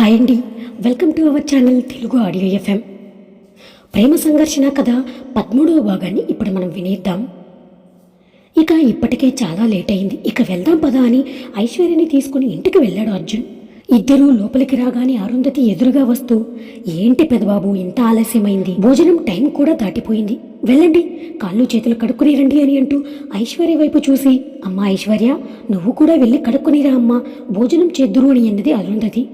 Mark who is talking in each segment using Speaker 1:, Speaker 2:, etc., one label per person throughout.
Speaker 1: Hi అండి. Welcome to our channel Telugu audio FM. ప్రేమ సంఘర్షణ కథ పదమూడవ భాగాన్ని ఇప్పుడు మనం వినేద్దాం. ఇక ఇప్పటికే చాలా లేట్ అయింది. ఇక వెళ్దాం పదా అని ఐశ్వర్యని తీసుకుని ఇంటికి వెళ్ళాడు అర్జున్. ఇద్దరూ లోపలికి రాగానే అరుంధతి ఎదురుగా వస్తూ ఏంటి పెదబాబు ఇంత ఆలస్యమైంది? భోజనం టైం కూడా దాటిపోయింది. వెళ్ళండి కాళ్ళు చేతులు కడుక్కుని రండి అని అంటూ ఐశ్వర్య వైపు చూసి అమ్మా ఐశ్వర్య నువ్వు కూడా వెళ్ళి కడుక్కునిరా అమ్మా. భోజనం చేద్దురు అని అన్నది అరుంధతి.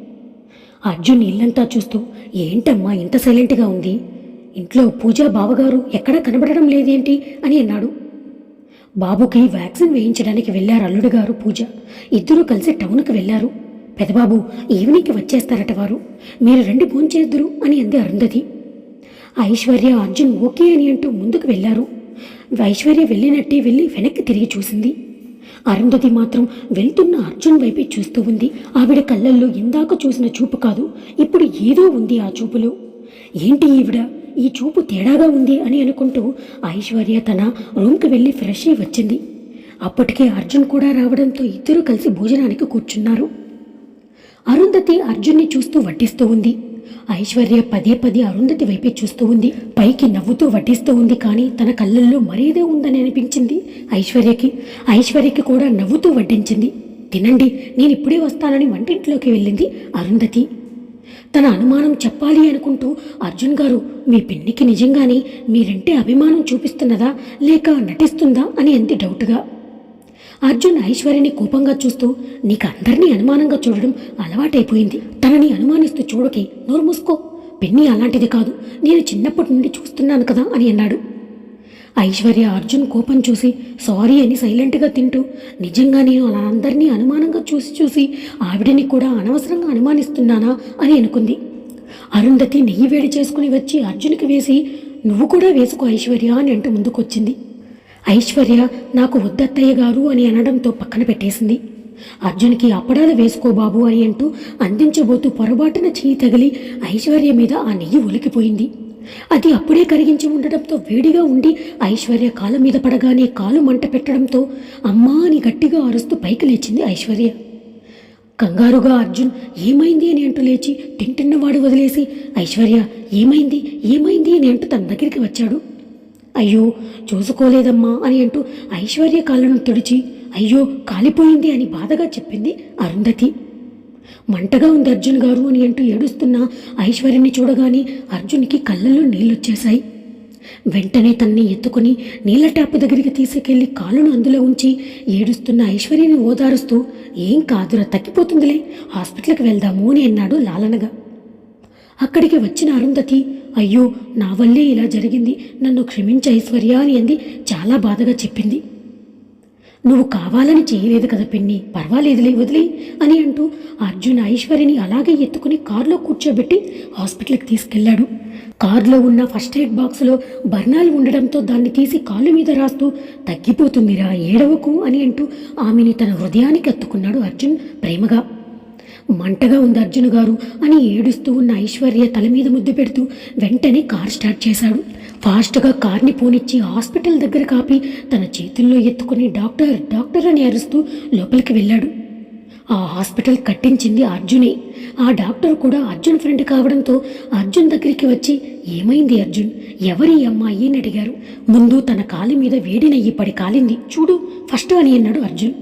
Speaker 1: అర్జున్ ఇల్లంతా చూస్తూ ఏంటమ్మా ఇంత సైలెంట్గా ఉంది? ఇంట్లో పూజా బావగారు ఎక్కడా కనబడడం లేదేంటి? అని అన్నాడు. బాబుకి వ్యాక్సిన్ వేయించడానికి వెళ్ళారు అల్లుడు గారు పూజ. ఇద్దరూ కలిసి టౌన్కి వెళ్ళారు. పెదబాబు ఈవినింగ్కి వచ్చేస్తారట వారు. మీరు రెండు ఫోన్ చేద్దురు అని అంది అరుంధతి. ఐశ్వర్య అర్జున్ ఓకే అని అంటూ ముందుకు వెళ్ళారు. ఐశ్వర్య వెళ్ళినట్టే వెళ్ళి వెనక్కి తిరిగి చూసింది. అరుంధతి మాత్రం వెళ్తున్న అర్జున్ వైపే చూస్తూ ఉంది. ఆవిడ కళ్ళల్లో ఇందాక చూసిన చూపు కాదు ఇప్పుడు ఏదో ఉంది ఆ చూపులో. ఏంటి ఈవిడ? ఈ చూపు తేడాగా ఉంది అని అనుకుంటూ ఐశ్వర్య తన రూమ్కి వెళ్ళి ఫ్రెష్ అయి వచ్చింది. అప్పటికే అర్జున్ కూడా రావడంతో ఇద్దరూ కలిసి భోజనానికి కూర్చున్నారు. అరుంధతి అర్జున్ని చూస్తూ వడ్డిస్తూ ఉంది. ఐశ్వర్య పదే పదే అరుంధతి వైపే చూస్తూ ఉంది. పైకి నవ్వుతూ వడ్డిస్తూ ఉంది కానీ తన కళ్ళల్లో మరేదో ఉందని అనిపించింది ఐశ్వర్యకి. ఐశ్వర్యకి కూడా నవ్వుతూ వడ్డించింది. తినండి నేను ఇప్పుడే వస్తానని వంటింట్లోకి వెళ్ళింది అరుంధతి. తన అనుమానం చెప్పాలి అనుకుంటూ అర్జున్ గారు మీ పిన్నికి నిజంగానే మీరంటే అభిమానం చూపిస్తున్నదా లేక నటిస్తుందా అని అంది డౌట్గా. అర్జున్ ఐశ్వర్యని కోపంగా చూస్తూ నీకు అందరినీ అనుమానంగా చూడడం అలవాటైపోయింది. తనని అనుమానిస్తూ చూడకి నోరు మూసుకో. పెన్ని అలాంటిది కాదు. నేను చిన్నప్పటి నుండి చూస్తున్నాను కదా అని అన్నాడు. ఐశ్వర్య అర్జున్ కోపం చూసి సారీ అని సైలెంట్గా తింటూ నిజంగా నేను అలా అందరినీ అనుమానంగా చూసి చూసి ఆవిడని కూడా అనవసరంగా అనుమానిస్తున్నానా అని అనుకుంది. అరుంధతి నెయ్యి వేడి చేసుకుని వచ్చి అర్జున్కి వేసి నువ్వు కూడా వేసుకో ఐశ్వర్య అని అంటూ ముందుకొచ్చింది. ఐశ్వర్య నాకు వద్దత్తయ్య గారు అని అనడంతో పక్కన పెట్టేసింది. అర్జున్కి అప్పడాలు వేసుకో బాబు అని అంటూ అందించబోతూ పొరపాటున చేయి తగిలి ఐశ్వర్య మీద ఆ నెయ్యి ఒలికిపోయింది అది అప్పుడే కరిగించి ఉండడంతో వేడిగా ఉండి ఐశ్వర్య కాలు మీద పడగానే కాలు మంట పెట్టడంతో అమ్మా అని గట్టిగా అరుస్తూ పైకి లేచింది ఐశ్వర్య. కంగారుగా అర్జున్ ఏమైంది? అని అంటూ లేచి తింటున్నవాడు వదిలేసి ఐశ్వర్య ఏమైంది? ఏమైంది? అని అంటూ తన దగ్గరికి వచ్చాడు. అయ్యో చూసుకోలేదమ్మా అని అంటూ ఐశ్వర్య కాళ్ళను తుడిచి అయ్యో కాలిపోయింది అని బాధగా చెప్పింది అరుంధతి. మంటగా ఉంది అర్జున్ గారు అని అంటూ ఏడుస్తున్న ఐశ్వర్యని చూడగానే అర్జున్కి కళ్ళల్లో నీళ్ళొచ్చేశాయి. వెంటనే తన్ని ఎత్తుకుని నీళ్ళ ట్యాప్ దగ్గరికి తీసుకెళ్ళి కాళ్ళను అందులో ఉంచి ఏడుస్తున్న ఐశ్వర్యని ఓదారుస్తూ ఏం కాదురా తగ్గిపోతుందిలే హాస్పిటల్కి వెళ్దాము అని అన్నాడు లాలనగా. అక్కడికి వచ్చిన అరుంధతి అయ్యో నా వల్లే ఇలా జరిగింది. నన్ను క్షమించ ఐశ్వర్య అని అంది. చాలా బాధగా చెప్పింది. నువ్వు కావాలని చేయలేదు కదా పిన్ని. పర్వాలేదులే వదిలే అని అంటూ అర్జున్ ఐశ్వర్యని అలాగే ఎత్తుకుని కారులో కూర్చోబెట్టి హాస్పిటల్కి తీసుకెళ్ళాడు కారులో ఉన్న ఫస్ట్ ఎయిడ్ బాక్స్లో బర్ణాలు ఉండడంతో దాన్ని తీసి కాళ్ళు మీద రాస్తూ తగ్గిపోతుందిరా ఏడవకు అని అంటూ ఆమెని తన హృదయానికి ఎత్తుకున్నాడు అర్జున్ ప్రేమగా. మంటగా ఉంది అర్జున్ గారు అని ఏడుస్తూ ఉన్న ఐశ్వర్య తల మీద ముద్దు పెడుతూ వెంటనే కార్ స్టార్ట్ చేశాడు. ఫాస్ట్గా కార్ని పోనిచ్చి హాస్పిటల్ దగ్గర కాపి తన చేతుల్లో ఎత్తుకుని డాక్టర్ డాక్టర్ అని అరుస్తూ లోపలికి వెళ్ళాడు. ఆ హాస్పిటల్ కట్టించింది అర్జునే. ఆ డాక్టర్ కూడా అర్జున్ ఫ్రెండ్ కావడంతో అర్జున్ దగ్గరికి వచ్చి ఏమైంది అర్జున్? ఎవరి అమ్మాయి? అని అడిగారు. ముందు తన కాలి మీద వేడి నెయ్యి పడి కాలింది. చూడు ఫస్ట్ అని అన్నాడు అర్జున్.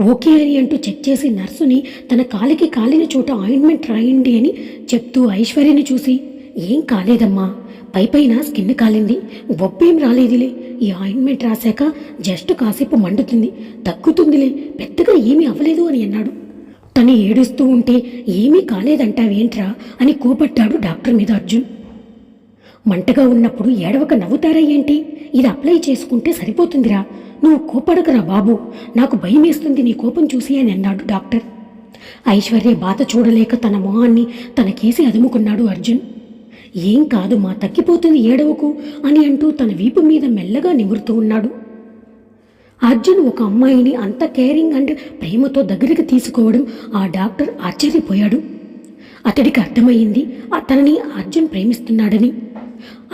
Speaker 1: ఓకే అని అంటూ చెక్ చేసి నర్సుని తన కాలికి కాలిన చోట ఆయింట్మెంట్ రాయండి అని చెప్తూ ఐశ్వర్యని చూసి ఏం కాలేదమ్మా పై పైన స్కిన్ కాలింది ఒప్పేం రాలేదులే. ఈ ఆయింట్మెంట్ రాశాక జస్ట్ కాసేపు మండుతుంది తగ్గుతుందిలే పెద్దగా ఏమీ అవ్వలేదు అని అన్నాడు. తను ఏడుస్తూ ఉంటే ఏమీ కాలేదంటావేంట్రా? అని కోపట్టాడు డాక్టర్ మీద అర్జున్. మంటగా ఉన్నప్పుడు ఏడవక నవ్వుతారా ఏంటి? ఇది అప్లై చేసుకుంటే సరిపోతుందిరా. నువ్వు కోపడకరా బాబు. నాకు భయమేస్తుంది నీ కోపం చూసి అని అన్నాడు డాక్టర్. ఐశ్వర్య బాధ చూడలేక తన మొహాన్ని తనకేసి అదుముకున్నాడు అర్జున్. ఏం కాదు మా తగ్గిపోతుంది ఏడవకు అని అంటూ తన వీపు మీద మెల్లగా నిమురుతూ ఉన్నాడు. అర్జున్ ఒక అమ్మాయిని అంత కేరింగ్ అండ్ ప్రేమతో దగ్గరికి తీసుకోవడం ఆ డాక్టర్ ఆశ్చర్యపోయాడు. అతడికి అర్థమయ్యింది అతనిని అర్జున్ ప్రేమిస్తున్నాడని.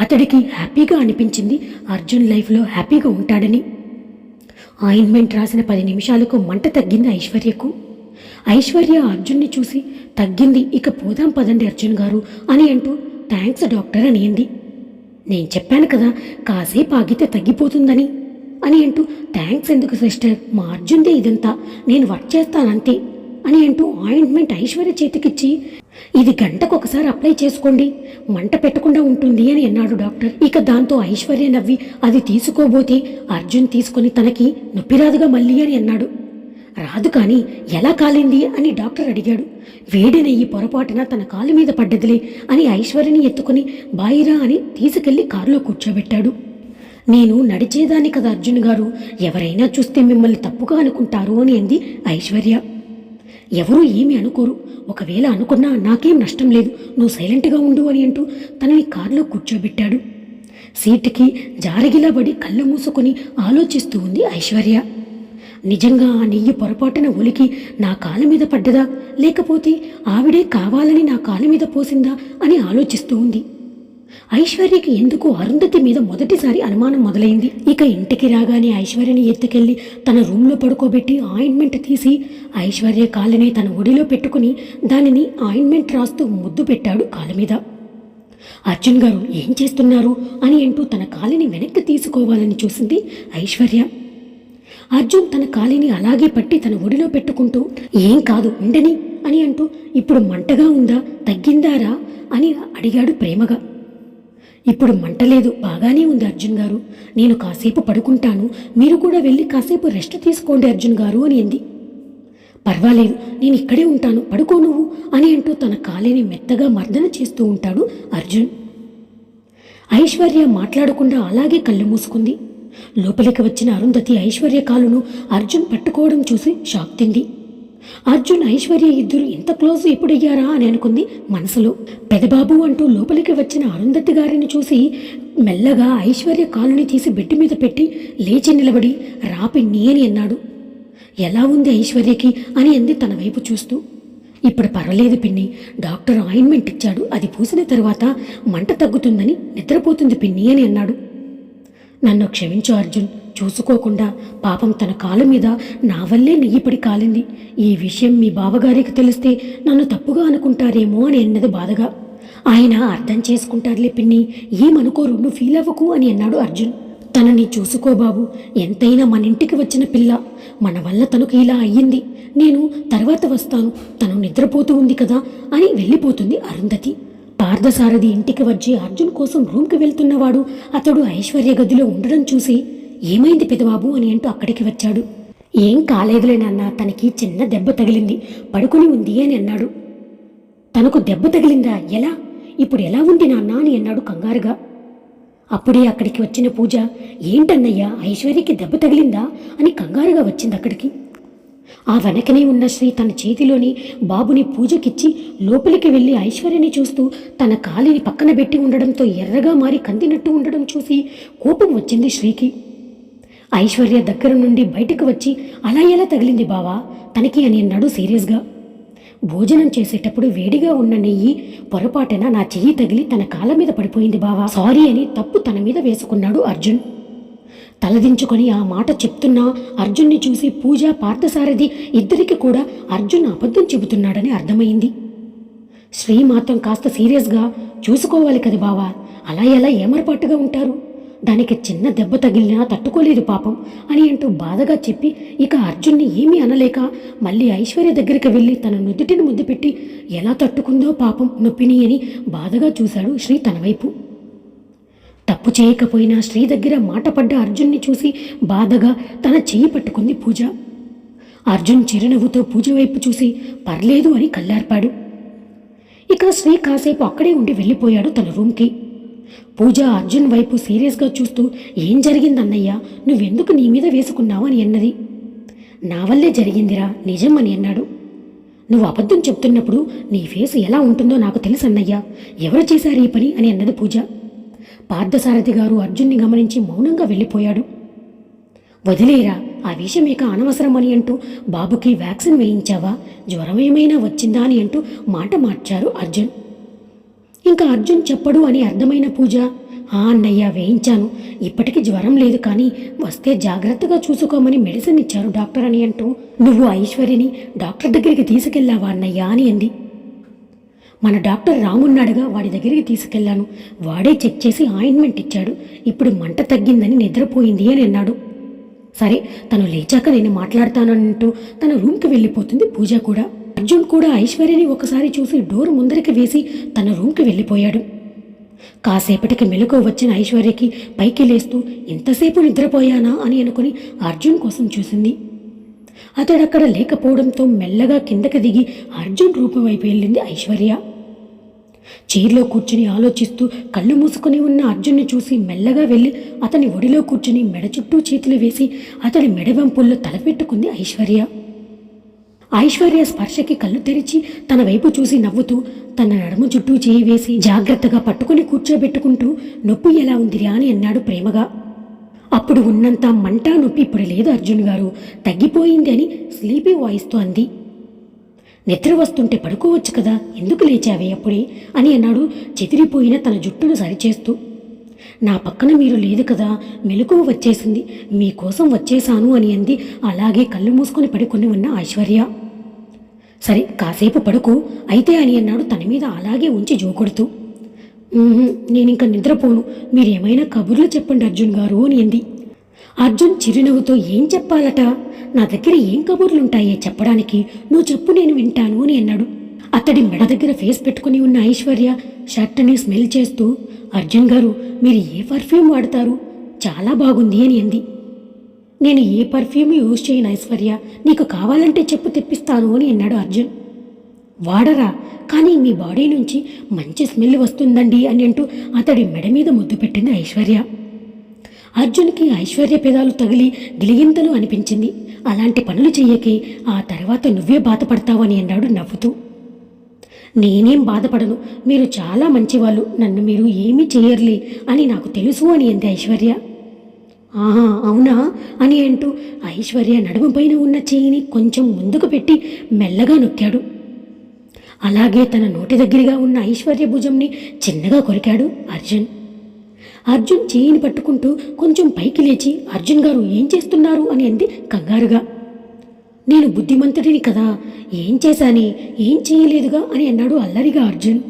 Speaker 1: అతడికి హ్యాపీగా అనిపించింది అర్జున్ లైఫ్లో హ్యాపీగా ఉంటాడని. ఆయింట్మెంట్ రాసిన పది నిమిషాలకు మంట తగ్గింది ఐశ్వర్యకు. ఐశ్వర్య అర్జున్ని చూసి తగ్గింది ఇక పోదాం పదండి అర్జున్ గారు అని అంటూ థ్యాంక్స్ డాక్టర్ అని నేను చెప్పాను కదా కాసేపు ఆగితే తగ్గిపోతుందని అని అంటూ థ్యాంక్స్ ఎందుకు సిస్టర్ మా అర్జున్దే ఇదంతా నేను వర్క్ చేస్తానంతే అని అంటూ ఆయింట్మెంట్ ఐశ్వర్య చేతికిచ్చి ఇది గంటకు ఒకసారి అప్లై చేసుకోండి. మంట పెట్టకుండా ఉంటుంది అని అన్నాడు డాక్టర్. ఇక దాంతో ఐశ్వర్య నవ్వి అది తీసుకోబోతే అర్జున్ తీసుకొని తనకి నొప్పిరాదుగా మళ్ళీ అని అన్నాడు. రాదు కానీ ఎలా కాలింది? అని డాక్టర్ అడిగాడు. వేడిన ఈ పొరపాటున తన కాలు మీద పడ్డదిలే అని ఐశ్వర్యని ఎత్తుకుని బాయిరా అని తీసుకెళ్ళి కారులో కూర్చోబెట్టాడు. నేను నడిచేదాన్ని కదా అర్జున్ గారు. ఎవరైనా చూస్తే మిమ్మల్ని తప్పుగా అనుకుంటారు అని అంది ఐశ్వర్య. ఎవరూ ఏమి అనుకోరు. ఒకవేళ అనుకున్నా నాకేం నష్టం లేదు. నువ్వు సైలెంట్గా ఉండు అని అంటూ తనని కారులో కూర్చోబెట్టాడు. సీటుకి జారగిలబడి కళ్ళు మూసుకొని ఆలోచిస్తూ ఉంది ఐశ్వర్య. నిజంగా ఆ నెయ్యి పొరపాటున ఒలికి నా కాళ్ళ మీద పడ్డదా? లేకపోతే ఆవిడే కావాలని నా కాళ్ళ మీద పోసిందా అని ఆలోచిస్తూ ఉంది. ఐశ్వర్యకి ఎందుకు అరుంధతి మీద మొదటిసారి అనుమానం మొదలైంది. ఇక ఇంటికి రాగానే ఐశ్వర్యని ఎత్తుకెళ్ళి తన రూమ్లో పడుకోబెట్టి ఆయింట్మెంట్ తీసి ఐశ్వర్య కాళ్ళని తన ఒడిలో పెట్టుకుని దానిని ఆయింట్మెంట్ రాస్తూ ముద్దు పెట్టాడు కాళ్ళ మీద. అర్జున్ గారు ఏం చేస్తున్నారు? అని అంటూ తన కాలిని వెనక్కి తీసుకోవాలని చూసింది ఐశ్వర్య. అర్జున్ తన కాలిని అలాగే పట్టి తన ఒడిలో పెట్టుకుంటూ ఏం కాదు ఉండని అని అంటూ ఇప్పుడు మంటగా ఉందా తగ్గిందారా? అని అడిగాడు ప్రేమగా. ఇప్పుడు మంట లేదు బాగానే ఉంది అర్జున్ గారు. నేను కాసేపు పడుకుంటాను. మీరు కూడా వెళ్ళి కాసేపు రెస్ట్ తీసుకోండి అర్జున్ గారు అని అంది. పర్వాలేదు నేను ఇక్కడే ఉంటాను. పడుకో నువ్వు అని అంటూ తన కాలిని మెత్తగా మర్దన చేస్తూ ఉంటాడు అర్జున్. ఐశ్వర్య మాట్లాడకుండా అలాగే కళ్ళు మూసుకుంది. లోపలికి వచ్చిన అరుంధతి ఐశ్వర్య కాలును అర్జున్ పట్టుకోవడం చూసి షాక్ తింది. అర్జున్ ఐశ్వర్య ఇద్దరు ఇంత క్లోజ్ ఎప్పుడయ్యారా అని అనుకుంది మనసులో. పెదబాబు అంటూ లోపలికి వచ్చిన అరుంధతి గారిని చూసి మెల్లగా ఐశ్వర్య కాలుని తీసి బెట్టి మీద పెట్టి లేచి నిలబడి రాపిన్ని అని అన్నాడు. ఎలా ఉంది ఐశ్వర్యకి? అని అంది తన వైపు చూస్తూ. ఇప్పుడు పర్వాలేదు పిన్ని డాక్టర్ ఆయింట్మెంట్ ఇచ్చాడు. అది పూసిన తర్వాత మంట తగ్గుతుందని నిద్రపోతుంది పిన్ని అని అన్నాడు. నన్ను క్షమించు అర్జున్ చూసుకోకుండా పాపం తన కాలు మీద నా వల్లే నెయ్యిపడి కాలింది. ఈ విషయం మీ బావగారికి తెలిస్తే నన్ను తప్పుగా అనుకుంటారేమో అని అన్నది బాధగా. ఆయన అర్థం చేసుకుంటారులే పిన్ని ఏమనుకోరు నువ్వు ఫీల్ అవ్వకు అని అన్నాడు అర్జున్. తనని చూసుకో బాబు ఎంతైనా మన ఇంటికి వచ్చిన పిల్ల. మన వల్ల తనకు ఇలా అయ్యింది. నేను తర్వాత వస్తాను తను నిద్రపోతూ ఉంది కదా అని వెళ్ళిపోతుంది అరుంధతి. పార్థసారథి ఇంటికి వచ్చి అర్జున్ కోసం రూమ్కి వెళ్తున్నవాడు అతడు ఐశ్వర్య గదిలో ఉండడం చూసి ఏమైంది పెదబాబు అని అంటూ అక్కడికి వచ్చాడు. ఏం కాలేదులే నాన్న తనకి చిన్న దెబ్బ తగిలింది. పడుకుని ఉంది అని అన్నాడు. తనకు దెబ్బ తగిలిందా? ఎలా? ఇప్పుడు ఎలా ఉంది నాన్న అని అన్నాడు కంగారుగా. అప్పుడే అక్కడికి వచ్చిన పూజ ఏంటన్నయ్యా ఐశ్వర్యకి దెబ్బ తగిలిందా? అని కంగారుగా వచ్చింది అక్కడికి. ఆ వెనకనే ఉన్న శ్రీ తన చేతిలోని బాబుని పూజకిచ్చి లోపలికి వెళ్ళి ఐశ్వర్యని చూస్తూ తన కాలిని పక్కన పెట్టి ఉండడంతో ఎర్రగా మారి కందినట్టు ఉండడం చూసి కోపం వచ్చింది శ్రీకి. ఐశ్వర్య దగ్గర నుండి బయటకు వచ్చి అలా ఎలా తగిలింది బావా? తనకి అని అన్నాడు సీరియస్గా. భోజనం చేసేటప్పుడు వేడిగా ఉన్న నెయ్యి పొరపాటున నా చెయ్యి తగిలి తన కాళ్ళ మీద పడిపోయింది బావా. సారీ అని తప్పు తన మీద వేసుకున్నాడు అర్జున్. తలదించుకొని ఆ మాట చెప్తున్నా అర్జున్ని చూసి పూజ పార్థసారథి ఇద్దరికి కూడా అర్జున్ అబద్ధం చెబుతున్నాడని అర్థమైంది. శ్రీ మాత్రం కాస్త సీరియస్గా చూసుకోవాలి కదా బావా అలా ఎలా ఏమరపాటుగా ఉంటారు? దానికి చిన్న దెబ్బ తగిలినా తట్టుకోలేదు పాపం అని అంటూ బాధగా చెప్పి ఇక అర్జున్ని ఏమీ అనలేక మళ్ళీ ఐశ్వర్య దగ్గరికి వెళ్ళి తన నుదుటిని ముద్దు పెట్టి ఎలా తట్టుకుందో పాపం నొప్పిని అని బాధగా చూశాడు శ్రీ తన వైపు. తప్పు చేయకపోయినా శ్రీ దగ్గర మాట పడ్డ అర్జున్ని చూసి బాధగా తన చెయ్యి పట్టుకుంది పూజ. అర్జున్ చిరునవ్వుతో పూజ వైపు చూసి పర్లేదు అని కల్లార్పాడు ఇక శ్రీ కాసేపు అక్కడే ఉండి వెళ్ళిపోయాడు తన రూమ్కి. పూజ అర్జున్ వైపు సీరియస్గా చూస్తూ ఏం జరిగిందన్నయ్యా? నువ్వెందుకు నీ మీద వేసుకున్నావు? అని అన్నది. నా వల్లే జరిగిందిరా నిజం అని అన్నాడు. నువ్వు అబద్ధం చెప్తున్నప్పుడు నీ ఫేస్ ఎలా ఉంటుందో నాకు తెలుసు అన్నయ్యా ఎవరు చేశారు ఈ పని? అని అన్నది పూజ. పార్థసారథి గారు అర్జున్ని గమనించి మౌనంగా వెళ్ళిపోయాడు. వదిలేరా ఆ విషయం ఇక అనవసరం అని అంటూ బాబుకి వ్యాక్సిన్ వేయించావా? జ్వరం ఏమైనా వచ్చిందా? అని అంటూ మాట మార్చారు అర్జున్. ఇంకా అర్జున్ చెప్పడు అని అర్థమైన పూజ. ఆ అన్నయ్య వేయించాను. ఇప్పటికీ జ్వరం లేదు కానీ వస్తే జాగ్రత్తగా చూసుకోమని మెడిసిన్ ఇచ్చారు డాక్టర్ అని అంటూ. నువ్వు ఐశ్వర్యని డాక్టర్ దగ్గరికి తీసుకెళ్ళావా అన్నయ్య అని అంది. మన డాక్టర్ రామున్నాడుగా వాడి దగ్గరికి తీసుకెళ్ళాను వాడే చెక్ చేసి ఆయింట్మెంట్ ఇచ్చాడు. ఇప్పుడు మంట తగ్గిందని నిద్రపోయింది అని అన్నాడు. సరే తను లేచాక నేను మాట్లాడతానంటూ తన రూమ్కి వెళ్ళిపోతుంది పూజ కూడా. అర్జున్ కూడా ఐశ్వర్యని ఒకసారి చూసి డోర్ ముందరికి వేసి తన రూమ్కి వెళ్ళిపోయాడు. కాసేపటికి మెలకు వచ్చిన ఐశ్వర్యకి పైకి లేస్తూ ఇంతసేపు నిద్రపోయానా? అని అనుకుని అర్జున్ కోసం చూసింది. అతడక్కడ లేకపోవడంతో మెల్లగా కిందకి దిగి అర్జున్ రూపం వైపు వెళ్ళింది ఐశ్వర్య. చీరలో కూర్చుని ఆలోచిస్తూ కళ్ళు మూసుకుని ఉన్న అర్జున్ని చూసి మెల్లగా వెళ్ళి అతని ఒడిలో కూర్చుని మెడ చుట్టూ చేతులు వేసి అతడి మెడ వెంపుల్లో తలపెట్టుకుంది ఐశ్వర్య. ఐశ్వర్య స్పర్శకి కళ్ళు తెరిచి తన వైపు చూసి నవ్వుతూ తన నడుము చుట్టూ చేయి వేసి జాగ్రత్తగా పట్టుకుని కూర్చోబెట్టుకుంటూ నొప్పి ఎలా ఉందిరా? అని అన్నాడు ప్రేమగా. అప్పుడు ఉన్నంత మంట నొప్పి ఇప్పుడు లేదు అర్జున్ గారు. తగ్గిపోయింది అని స్లీపీ వాయిస్తో అంది. నిద్ర వస్తుంటే పడుకోవచ్చు కదా ఎందుకు లేచావే అప్పుడే? అని అన్నాడు చెదిరిపోయిన తన జుట్టును సరిచేస్తూ. నా పక్కన మీరు లేదు కదా మెలకువ వచ్చేసింది. మీకోసం వచ్చేశాను అని అంది. అలాగే కళ్ళు మూసుకొని పడుకొని ఉన్న ఐశ్వర్య. సరే కాసేపు పడుకో. అయితే అని అన్నాడు తన మీద అలాగే ఉంచి జోకొడుతూ. నేను ఇంకా నిద్రపోను. మీరేమైనా కబుర్లు చెప్పండి అర్జున్ గారు అని అంది. అర్జున్ చిరునవ్వుతో ఏం చెప్పాలట? నా దగ్గర ఏం కబుర్లుంటాయే చెప్పడానికి? నువ్వు చెప్పు నేను వింటాను అని అన్నాడు. అతడి మెడ దగ్గర ఫేస్ పెట్టుకుని ఉన్న ఐశ్వర్య షర్ట్ని స్మెల్ చేస్తూ అర్జున్ గారు మీరు ఏ పర్ఫ్యూమ్ వాడతారు? చాలా బాగుంది అని అంది. నేను ఏ పర్ఫ్యూమ్ యూజ్ చేయను ఐశ్వర్య నీకు కావాలంటే చెప్పు తెప్పిస్తాను అని అన్నాడు అర్జున్. వాడరా కానీ మీ బాడీ నుంచి మంచి స్మెల్ వస్తుందండి అని అంటూ అతడి మెడ మీద ముద్దు పెట్టింది ఐశ్వర్య. అర్జున్కి ఐశ్వర్య పెదాలు తగిలి గిలిగింతలు అనిపించింది. అలాంటి పనులు చెయ్యకి ఆ తర్వాత నువ్వే బాధపడతావని అన్నాడు నవ్వుతూ. నేనేం బాధపడను. మీరు చాలా మంచివాళ్ళు. నన్ను మీరు ఏమీ చేయర్లే అని నాకు తెలుసు అని అంది ఐశ్వర్య. ఆహా అవునా? అని అంటూ ఐశ్వర్య నడుము పైన ఉన్న చేయిని కొంచెం ముందుకు పెట్టి మెల్లగా నొక్కాడు. అలాగే తన నోటి దగ్గరగా ఉన్న ఐశ్వర్య భుజంని చిన్నగా కొరికాడు అర్జున్. అర్జున్ చేయిని పట్టుకుంటూ కొంచెం పైకి లేచి అర్జున్ గారు ఏం చేస్తున్నారు? అని అంది కంగారుగా. నేను బుద్ధిమంతుడిని కదా. ఏం చేశాని? ఏం చేయలేదుగా అని అన్నాడు అల్లరిగా అర్జున్.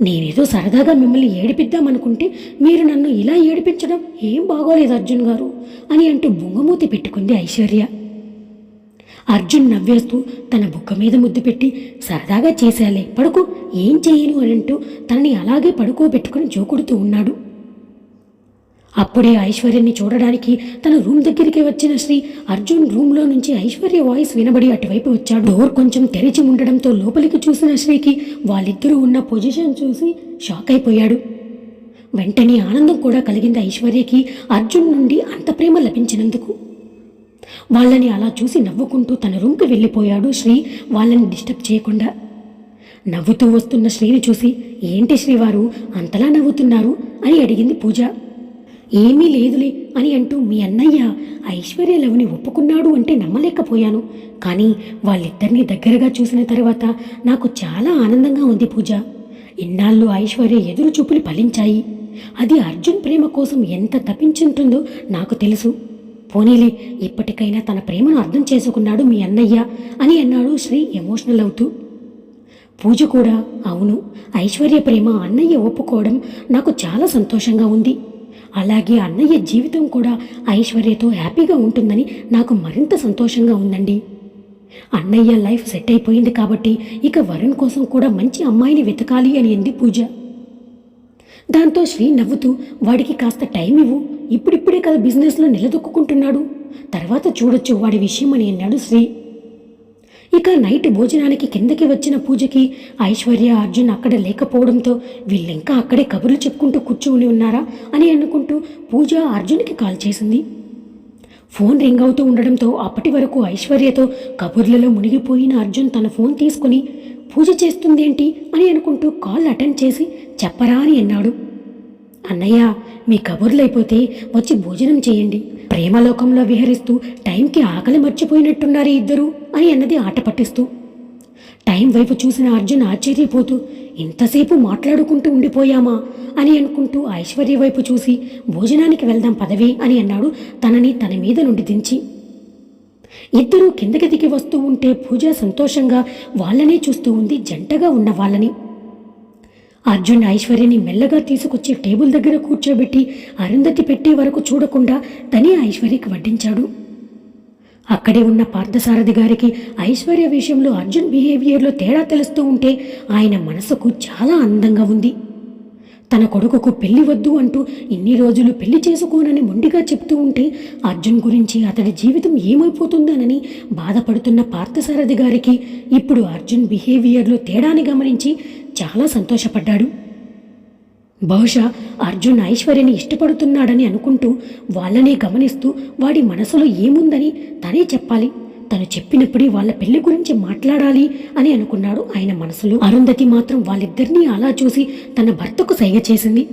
Speaker 1: నేనేదో సరదాగా మిమ్మల్ని ఏడిపిద్దామనుకుంటే మీరు నన్ను ఇలా ఏడిపించడం ఏం బాగోలేదు అర్జున్ గారు అని అంటూ బుంగమూతి పెట్టుకుంది ఐశ్వర్య. అర్జున్ నవ్వేస్తూ తన బుగ్గ మీద ముద్దు పెట్టి సరదాగా చేశాలే పడుకో ఏం చేయను అని అంటూ తనని అలాగే పడుకోబెట్టుకుని జోకుడుతూ ఉన్నాడు. అప్పుడే ఐశ్వర్యని చూడడానికి తన రూమ్ దగ్గరికి వచ్చిన శ్రీ అర్జున్ రూమ్లో నుంచి ఐశ్వర్య వాయిస్ వినబడి అటువైపు వచ్చాడు. డోర్ కొంచెం తెరిచి ఉండడంతో లోపలికి చూసిన శ్రీకి వాళ్ళిద్దరూ ఉన్న పొజిషన్ చూసి షాక్ అయిపోయాడు. వెంటనే ఆనందం కూడా కలిగింది ఐశ్వర్యకి అర్జున్ నుండి అంత ప్రేమ లభించినందుకు. వాళ్ళని అలా చూసి నవ్వుకుంటూ తన రూమ్కి వెళ్ళిపోయాడు శ్రీ వాళ్ళని డిస్టర్బ్ చేయకుండా. నవ్వుతూ వస్తున్న శ్రీని చూసి ఏంటి శ్రీవారు అంతలా నవ్వుతున్నారు? అని అడిగింది పూజ. ఏమీ లేదులే అని అంటూ మీ అన్నయ్య ఐశ్వర్య లవ్ని ఒప్పుకున్నాడు అంటే నమ్మలేకపోయాను. కానీ వాళ్ళిద్దరినీ దగ్గరగా చూసిన తర్వాత నాకు చాలా ఆనందంగా ఉంది పూజ. ఇన్నాళ్ళు ఐశ్వర్య ఎదురు చూపులు ఫలించాయి. అది అర్జున్ ప్రేమ కోసం ఎంత తప్పించుంటుందో నాకు తెలుసు. పోనీలే ఇప్పటికైనా తన ప్రేమను అర్థం చేసుకున్నాడు మీ అన్నయ్య అని అన్నాడు శ్రీ ఎమోషనల్ అవుతూ. పూజ కూడా అవును ఐశ్వర్య ప్రేమ అన్నయ్య ఒప్పుకోవడం నాకు చాలా సంతోషంగా ఉంది. అలాగే అన్నయ్య జీవితం కూడా ఐశ్వర్యతో హ్యాపీగా ఉంటుందని నాకు మరింత సంతోషంగా ఉందండి. అన్నయ్య లైఫ్ సెట్ అయిపోయింది కాబట్టి ఇక వరుణ్ కోసం కూడా మంచి అమ్మాయిని వెతకాలి అని అంది పూజ. దాంతో శ్రీ నవ్వుతూ వాడికి కాస్త టైం ఇవ్వు. ఇప్పుడిప్పుడే కదా బిజినెస్లో నిలదొక్కుంటున్నాడు తర్వాత చూడొచ్చు వాడి విషయం అని అన్నాడు శ్రీ. ఇక నైట్ భోజనానికి కిందకి వచ్చిన పూజకి ఐశ్వర్య అర్జున్ అక్కడ లేకపోవడంతో వీళ్ళింకా అక్కడే కబుర్లు చెప్పుకుంటూ కూర్చుని ఉన్నారా అని అనుకుంటూ పూజ అర్జున్కి కాల్ చేసింది. ఫోన్ రింగ్ అవుతూ ఉండడంతో అప్పటి వరకు ఐశ్వర్యతో కబుర్లలో మునిగిపోయిన అర్జున్ తన ఫోన్ తీసుకుని పూజ చేస్తుందేంటి? అని అనుకుంటూ కాల్ అటెండ్ చేసి చెప్పరా అని అన్నాడు. అన్నయ్య మీ కబుర్లైపోతే వచ్చి భోజనం చేయండి. ప్రేమలోకంలో విహరిస్తూ టైంకి ఆకలి మర్చిపోయినట్టున్నారు ఇద్దరు అని అన్నది ఆట పట్టిస్తూ. టైం వైపు చూసిన అర్జున్ ఆశ్చర్యపోతూ ఇంతసేపు మాట్లాడుకుంటూ ఉండిపోయామా? అని అనుకుంటూ ఐశ్వర్య వైపు చూసి భోజనానికి వెళ్దాం పదవి అని అన్నాడు తనని తన మీద నుండి దించి. ఇద్దరూ కిందకి దిగి వస్తూ ఉంటే పూజ సంతోషంగా వాళ్ళనే చూస్తూ ఉంది జంటగా ఉన్న వాళ్ళని. అర్జున్ ఐశ్వర్యని మెల్లగా తీసుకొచ్చి టేబుల్ దగ్గర కూర్చోబెట్టి అరుంధతి పెట్టే వరకు చూడకుండా తనే ఐశ్వర్యకి వడ్డించాడు. అక్కడే ఉన్న పార్థసారథి గారికి ఐశ్వర్య విషయంలో అర్జున్ బిహేవియర్లో తేడా తెలుస్తూ ఉంటే ఆయన మనసుకు చాలా అందంగా ఉంది. తన కొడుకుకు పెళ్ళి వద్దు అంటూ ఇన్ని రోజులు పెళ్ళి చేసుకోనని మొండిగా చెప్తూ ఉంటే అర్జున్ గురించి అతడి జీవితం ఏమైపోతుందనని బాధపడుతున్న పార్థసారథి గారికి ఇప్పుడు అర్జున్ బిహేవియర్లో తేడాని గమనించి చాలా సంతోషపడ్డాడు. బహుశా అర్జున్ ఐశ్వర్యని ఇష్టపడుతున్నాడని అనుకుంటూ వాళ్ళనే గమనిస్తూ వాడి మనసులో ఏముందని తనే చెప్పాలి. తను చెప్పినప్పుడే వాళ్ళ పెళ్ళి గురించి మాట్లాడాలి అని అనుకున్నాడు ఆయన మనసులో. అరుంధతి మాత్రం వాళ్ళిద్దరినీ అలా చూసి తన భర్తకు సైగ చేసింది.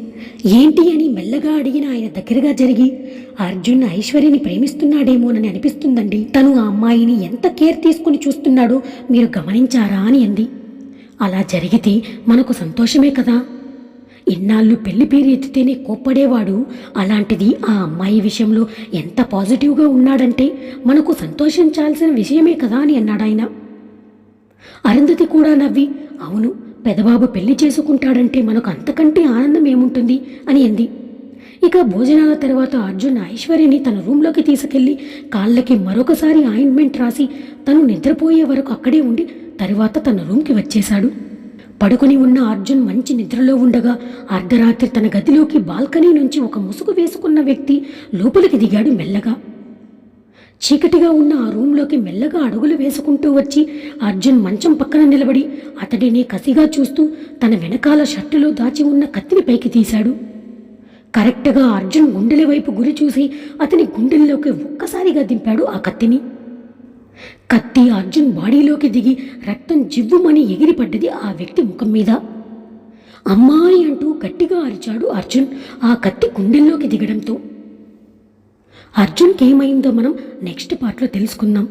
Speaker 1: ఏంటి అని మెల్లగా అడిగిన ఆయన దగ్గరగా జరిగి అర్జున్ ఐశ్వర్యని ప్రేమిస్తున్నాడేమోనని అనిపిస్తుందండి. తను ఆ అమ్మాయిని ఎంత కేర్ తీసుకుని చూస్తున్నాడో మీరు గమనించారా? అని అంది. అలా జరిగితే మనకు సంతోషమే కదా? ఇన్నాళ్ళు పెళ్ళి పేరు ఎత్తితేనే కోప్పడేవాడు. అలాంటిది ఆ అమ్మాయి విషయంలో ఎంత పాజిటివ్గా ఉన్నాడంటే మనకు సంతోషించాల్సిన విషయమే కదా అని అన్నాడాయన. అరుంధతి కూడా నవ్వి అవును పెదబాబు పెళ్ళి చేసుకుంటాడంటే మనకు అంతకంటే ఆనందం ఏముంటుంది? అని అంది. ఇక భోజనాల తర్వాత అర్జున్ ఐశ్వర్యని తన రూంలోకి తీసుకెళ్ళి కాళ్ళకి మరొకసారి ఆయింట్మెంట్ రాసి తను నిద్రపోయే వరకు అక్కడే ఉండి తరువాత తన రూమ్కి వచ్చేశాడు. పడుకుని ఉన్న అర్జున్ మంచి నిద్రలో ఉండగా అర్ధరాత్రి తన గదిలోకి బాల్కనీ నుంచి ఒక ముసుగు వేసుకున్న వ్యక్తి లోపలికి దిగాడు మెల్లగా. చీకటిగా ఉన్న ఆ రూంలోకి మెల్లగా అడుగులు వేసుకుంటూ వచ్చి అర్జున్ మంచం పక్కన నిలబడి అతడిని కసిగా చూస్తూ తన వెనకాల షర్టులో దాచి ఉన్న కత్తిని పైకి తీశాడు. కరెక్ట్గా అర్జున్ గుండెల వైపు గురి చూసి అతని గుండెల్లోకి ఒక్కసారిగా దింపాడు ఆ కత్తిని. కత్తి అర్జున్ బాడీలోకి దిగి రక్తం జివ్వుమని ఎగిరిపడ్డది ఆ వ్యక్తి ముఖం మీద. అమ్మాయి అంటూ గట్టిగా అరిచాడు అర్జున్ ఆ కత్తి గుండెల్లోకి దిగడంతో. అర్జున్కి ఏమైందో మనం నెక్స్ట్ పార్ట్లో తెలుసుకుందాం.